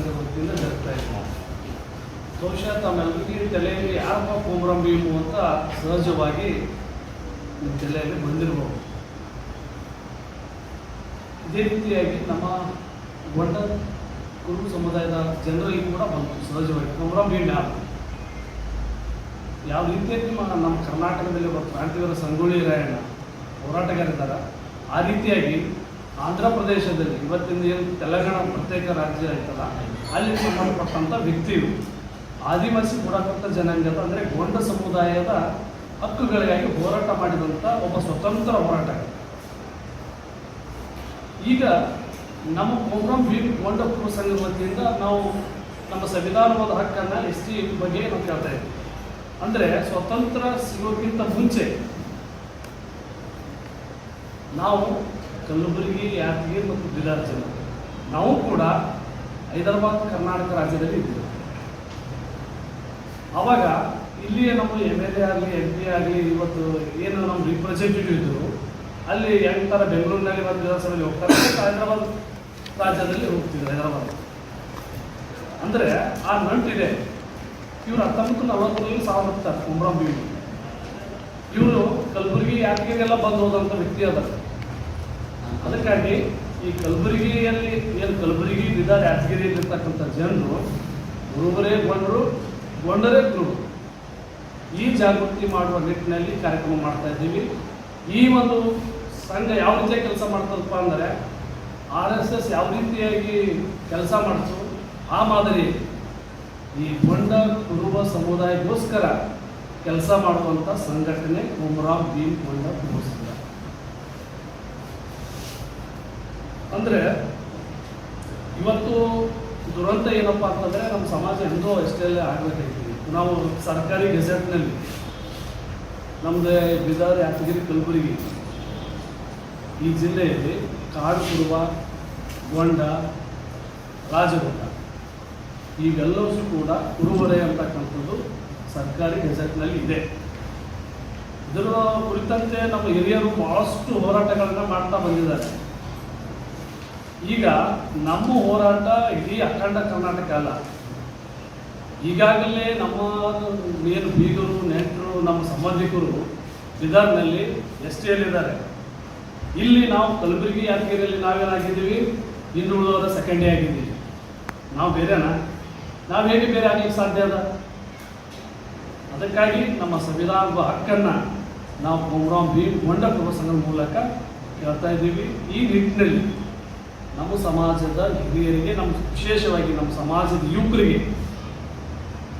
ಸಂಘದ ವತಿಯಿಂದ ಜರುಗ್ತಾ ಇದ್ದ ಬಹುಶಃ ತಮ್ಮೆಲ್ಲರಿಗೂ ತಲೆಯಲ್ಲಿ ಯಾರಪ್ಪ ಕೋಮರಂ ಭೀಮು ಅಂತ ಸಹಜವಾಗಿ ನಿಮ್ಮ ತಲೆಯಲ್ಲಿ ಬಂದಿರಬಹುದು ಇದೇ ರೀತಿಯಾಗಿ ನಮ್ಮ ಗೊಂಡ ಕುರುಬ ಸಮುದಾಯದ ಜನರಲ್ಲಿ ಕೂಡ ಬಂತು ಸಹಜವಾಗಿ. ಕೋಮರಂ ಭೀಮ್ ಯಾರು? ಯಾವ ರೀತಿಯಾಗಿ ಮ- ನಮ್ಮ ಕರ್ನಾಟಕದಲ್ಲಿ ಒಬ್ಬ ಕ್ರಾಂತಿವೀರ ಸಂಗೊಳ್ಳಿ ರಾಯಣ್ಣ ಹೋರಾಟಗಾರಿದ್ದಾರೆ ಆ ರೀತಿಯಾಗಿ ಆಂಧ್ರ ಪ್ರದೇಶದಲ್ಲಿ ಇವತ್ತಿನ ಏನು ತೆಲಂಗಾಣ ಪ್ರತ್ಯೇಕ ರಾಜ್ಯ ಆಯ್ತಲ್ಲ ಅಲ್ಲಿ ಸಂಬಂಧಪಟ್ಟಂಥ ವ್ಯಕ್ತಿಯು ಆದಿವಾಸಿ ಬುಡಕಟ್ಟ ಜನಾಂಗದ, ಅಂದರೆ ಗೊಂಡ ಸಮುದಾಯದ ಹಕ್ಕುಗಳಿಗಾಗಿ ಹೋರಾಟ ಮಾಡಿದಂಥ ಒಬ್ಬ ಸ್ವತಂತ್ರ ಹೋರಾಟಗಾರ. ಈಗ ನಮ್ಮ ಪ್ರೋಗ್ರಾಮ್ ವೀರ್ ಗೊಂಡ ಪೂರ್ವ ಸಂಘದ ವತಿಯಿಂದ ನಾವು ನಮ್ಮ ಸಂವಿಧಾನವಾದ ಹಕ್ಕನ್ನು ಎಸ್ ಟಿ ಬಗ್ಗೆ ನಾವು ಕೇಳ್ತಾ ಇದ್ದೀವಿ ಅಂದರೆ ಸ್ವತಂತ್ರ ಸಿಗೋಕ್ಕಿಂತ ಮುಂಚೆ ನಾವು ಕಲಬುರಗಿ ಯಾದಗಿರಿ ಮತ್ತು ಬೀದರ್ ನಾವು ಕೂಡ ಹೈದರಾಬಾದ್, ಕರ್ನಾಟಕ ರಾಜ್ಯದಲ್ಲಿ ಇದ್ದೀವಿ. ಆವಾಗ ಇಲ್ಲಿಯೇ ನಮ್ಮ ಎಂ ಎಲ್ ಎ ಆಗಲಿ ಎಂ ಪಿ ಆಗಲಿ, ಇವತ್ತು ಏನು ನಮ್ಮ ರಿಪ್ರೆಸೆಂಟೇಟಿವ್ ಇದ್ದರು ಅಲ್ಲಿ ಹೆಂಗ್ ಥರ ಬೆಂಗಳೂರಿನಲ್ಲಿ ಮತ್ತು ವಿಧಾನಸಭೆಯಲ್ಲಿ ಹೋಗ್ತಾರೆ ಹೈದರಾಬಾದ್ ರಾಜ್ಯದಲ್ಲಿ ಹೋಗ್ತಿದ್ರು, ಹೈದರಾಬಾದ್. ಅಂದರೆ ಆ ನಂಟಿದೆ. ಇವರು ಹತ್ತೊಂಬತ್ತು ನಲವತ್ತರಲ್ಲಿ ಸಾವಿರ ಹೋಗ್ತಾರೆ ಕುಮ್ರಂ ಬೀಳು ಇವರು ಕಲಬುರಗಿ ಯಾದಗಿರಿಗೆಲ್ಲ ಬಂದು ಹೋದಂಥ ವ್ಯಕ್ತಿ ಅದ ಅದಕ್ಕಾಗಿ ಈ ಕಲಬುರಗಿಯಲ್ಲಿ ಏನು ಕಲಬುರಗಿ ಬೀದರ್ ಯಾದಗಿರಿಯಲ್ಲಿ ಇರ್ತಕ್ಕಂಥ ಜನರು ಗುರುಬರೇ ಗೊಂಡರು ಗೊಂಡರೇ ಗುರು ಈ ಜಾಗೃತಿ ಮಾಡುವ ನಿಟ್ಟಿನಲ್ಲಿ ಕಾರ್ಯಕ್ರಮ ಮಾಡ್ತಾ ಇದ್ದೀವಿ. ಈ ಒಂದು ಸಂಘ ಯಾವ ರೀತಿಯಾಗಿ ಕೆಲಸ ಮಾಡ್ತದಪ್ಪ ಅಂದರೆ, ಆರ್ ಎಸ್ ಎಸ್ ಯಾವ ರೀತಿಯಾಗಿ ಕೆಲಸ ಮಾಡಿಸು ಆ ಮಾದರಿ ಈ ಗೊಂಡ ಕುರುಬ ಸಮುದಾಯಕ್ಕೋಸ್ಕರ ಕೆಲಸ ಮಾಡುವಂಥ ಸಂಘಟನೆ ಮುಮ್ರಾಮ್ ಭೀಮ್ ಗೊಂಡ ಕುರುಬ ಸಂಘ ಅಂದರೆ ಇವತ್ತು ದುರಂತ ಏನಪ್ಪ ಅಂತಂದರೆ ನಮ್ಮ ಸಮಾಜ ಎಂದೋ ಎಷ್ಟೆಲ್ಲ ಆಗಬೇಕಾಗ್ತೀವಿ ನಾವು ಸರ್ಕಾರಿ ಗೆಜೆಟ್ನಲ್ಲಿ ನಮ್ಮದೇ ಬಿದಾರ್ ಯಾತಗಿರಿ ಕಲಬುರಗಿ ಈ ಜಿಲ್ಲೆಯಲ್ಲಿ ಕಾಡು ಕುರುವ ಗೊಂಡ ರಾಜಗೊಂಡ ಇವೆಲ್ಲವೂ ಕೂಡ ಕುರುಬರೆ ಅಂತಕ್ಕಂಥದ್ದು ಸರ್ಕಾರಿ ಗೆಜೆಟ್ನಲ್ಲಿ ಇದೆ. ಇದರ ಕುರಿತಂತೆ ನಮ್ಮ ಹಿರಿಯರು ಬಹಳಷ್ಟು ಹೋರಾಟಗಳನ್ನ ಮಾಡ್ತಾ ಬಂದಿದ್ದಾರೆ. ಈಗ ನಮ್ಮ ಹೋರಾಟ ಇಡೀ ಅಖಂಡ ಕರ್ನಾಟಕ ಅಲ್ಲ. ಈಗಾಗಲೇ ನಮ್ಮ ಏನು ಬೀಗರು, ನೆಂಟರು, ನಮ್ಮ ಸಂಬಂಧಿಕರು ಬಿದರ್ನಲ್ಲಿ ಎಸ್ ಟಿಯಲ್ಲಿದ್ದಾರೆ ಇಲ್ಲಿ ನಾವು ಕಲಬುರಗಿ ಯಾದಗಿರಿಯಲ್ಲಿ ನಾವೇನಾಗಿದ್ದೀವಿ ಇನ್ನು ಉಳಿದವರ ಸೆಕೆಂಡೇ ಆಗಿದ್ದೀವಿ. ನಾವು ಬೇರೆನಾ? ನಾವು ಹೇಗೆ ಬೇರೆ ಆಗಲಿಕ್ಕೆ ಸಾಧ್ಯ ಅದ? ಅದಕ್ಕಾಗಿ ನಮ್ಮ ಸಂವಿಧಾನದ ಹಕ್ಕನ್ನು ನಾವು ಭೀಮ್ ಮಂಡ ಪ್ರವಾಸಗಳ ಮೂಲಕ ಹೇಳ್ತಾ ಇದ್ದೀವಿ. ಈ ನಿಟ್ಟಿನಲ್ಲಿ ನಮ್ಮ ಸಮಾಜದ ಹಿರಿಯರಿಗೆ, ನಮ್ಮ ವಿಶೇಷವಾಗಿ ನಮ್ಮ ಸಮಾಜದ ಯುವಕರಿಗೆ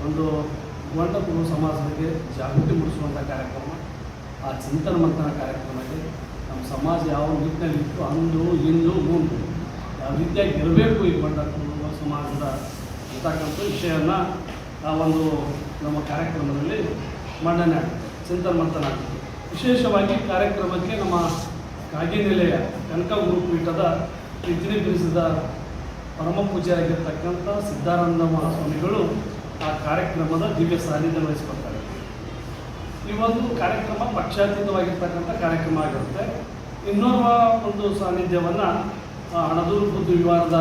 ಒಂದು ಗೊಂಡ ಸಮಾಜಕ್ಕೆ ಜಾಗೃತಿ ಮೂಡಿಸುವಂಥ ಕಾರ್ಯಕ್ರಮ, ಆ ಚಿಂತನ ಮಂಥನ ಕಾರ್ಯಕ್ರಮಕ್ಕೆ ನಮ್ಮ ಸಮಾಜ ಯಾವ ನಿಟ್ಟಿನಲ್ಲಿ ಇತ್ತು ಅಂದು, ಇಂದು, ಮುಂದು ಯಾವ ರೀತಿಯಾಗಿ ಇರಬೇಕು ಈ ಕುರುಬ ಸಮಾಜದ ಅಂತಕ್ಕಂಥ ವಿಷಯವನ್ನು ಆ ಒಂದು ನಮ್ಮ ಕಾರ್ಯಕ್ರಮದಲ್ಲಿ ಮಂಡನೆ ಆಗುತ್ತೆ ಚಿಂತನ ಮಂಥನ ವಿಶೇಷವಾಗಿ ಕಾರ್ಯಕ್ರಮಕ್ಕೆ ನಮ್ಮ ಕಾಗಿನೆಲೆಯ ಕನಕ ಗುರುಪೀಠದ ಇತಿನಿ ಬಿಡಿಸಿದ ಪರಮ ಪೂಜೆಯಾಗಿರ್ತಕ್ಕಂಥ ಸಿದ್ಧಾನಂದ ಮಹಾಸ್ವಾಮಿಗಳು ಆ ಕಾರ್ಯಕ್ರಮದ ದಿವ್ಯ ಸಾನ್ನಿಧ್ಯ ವಹಿಸ್ಕೊಳ್ತಾರೆ. ಈ ಒಂದು ಕಾರ್ಯಕ್ರಮ ಪಕ್ಷಾತೀತವಾಗಿರ್ತಕ್ಕಂಥ ಕಾರ್ಯಕ್ರಮ ಆಗಿರುತ್ತೆ. ಇನ್ನೋರ್ವ ಒಂದು ಸಾನ್ನಿಧ್ಯವನ್ನು ಹಣದೂರು ಬುದ್ಧ ವಿವಾರದ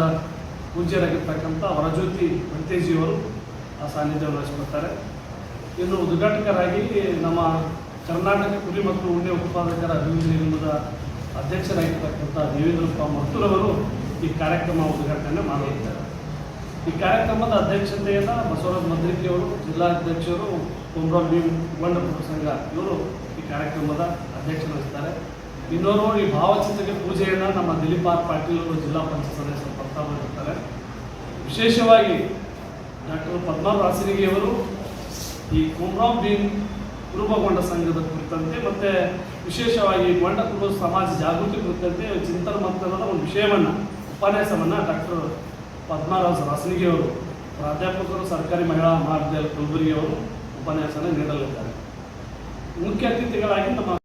ಪೂಜ್ಯರಾಗಿರ್ತಕ್ಕಂಥ ವರಜ್ಯೋತಿ ವೆಂಕಟೇಶಿಯವರು ಆ ಸಾನ್ನಿಧ್ಯವನ್ನು ವಹಿಸ್ಕೊಳ್ತಾರೆ. ಇನ್ನು ಉದ್ಘಾಟಕರಾಗಿ ನಮ್ಮ ಕರ್ನಾಟಕ ಕುರಿ ಮತ್ತು ಉಣ್ಣೆ ಉತ್ಪಾದಕರ ಅಭಿವೃದ್ಧಿ ನಿಗಮದ ಅಧ್ಯಕ್ಷರಾಗಿರ್ತಕ್ಕಂಥ ದೇವೇಂದ್ರಪ್ಪ ಮತ್ತೂರವರು ಈ ಕಾರ್ಯಕ್ರಮ ಉದ್ಘಾಟನೆ ಮಾಡಲಿದ್ದಾರೆ ಈ ಕಾರ್ಯಕ್ರಮದ ಅಧ್ಯಕ್ಷತೆಯನ್ನು ಬಸವರಾಜ ಮದ್ರಿಕೆಯವರು, ಜಿಲ್ಲಾಧ್ಯಕ್ಷರು ಕುಮ್ರಾ ಭೀಮ್ ಬಂಡ ಸಂಘ ಇವರು ಈ ಕಾರ್ಯಕ್ರಮದ ಅಧ್ಯಕ್ಷ ವಹಿಸ್ತಾರೆ. ಇನ್ನೋರು ಈ ಭಾವಚಿತ್ರಕ್ಕೆ ಪೂಜೆಯನ್ನು ನಮ್ಮ ದಿಲೀಪ್ ಆರ್ ಪಾಟೀಲ್ ಅವರು ಜಿಲ್ಲಾ ಪಂಚಾಯತ್ ಸದಸ್ಯರು ಬರ್ತಾ ಇರ್ತಾರೆ ವಿಶೇಷವಾಗಿ ಡಾಕ್ಟರ್ ಪದ್ಮಾ ರಾಸಿರಿಗೆಯವರು ಈ ಕುಮ್ರಾ ಭೀಮ್ ಕುರುಬಗೊಂಡ ಸಂಘದ ಕುರಿತಂತೆ, ಮತ್ತು ವಿಶೇಷವಾಗಿ ಗೊಂಡ ಕುರುಬ ಸಮಾಜ ಜಾಗೃತಿ ಕುರಿತಂತೆ ಚಿಂತನ ಮಂಥನದ ಒಂದು ವಿಷಯವನ್ನು, ಉಪನ್ಯಾಸವನ್ನು ಡಾಕ್ಟರ್ ಪದ್ಮರಾಜ್ ರಾಸನಿಗೆಯವರು ಪ್ರಾಧ್ಯಾಪಕರು, ಸರ್ಕಾರಿ ಮಹಿಳಾ ಮಹಾವಿದ್ಯಾಲಯ ಕಲಬುರಗಿಯವರು ಉಪನ್ಯಾಸನ ನೀಡಲಿದ್ದಾರೆ. ಮುಖ್ಯ ಅತಿಥಿಗಳಾಗಿ ನಮ್ಮ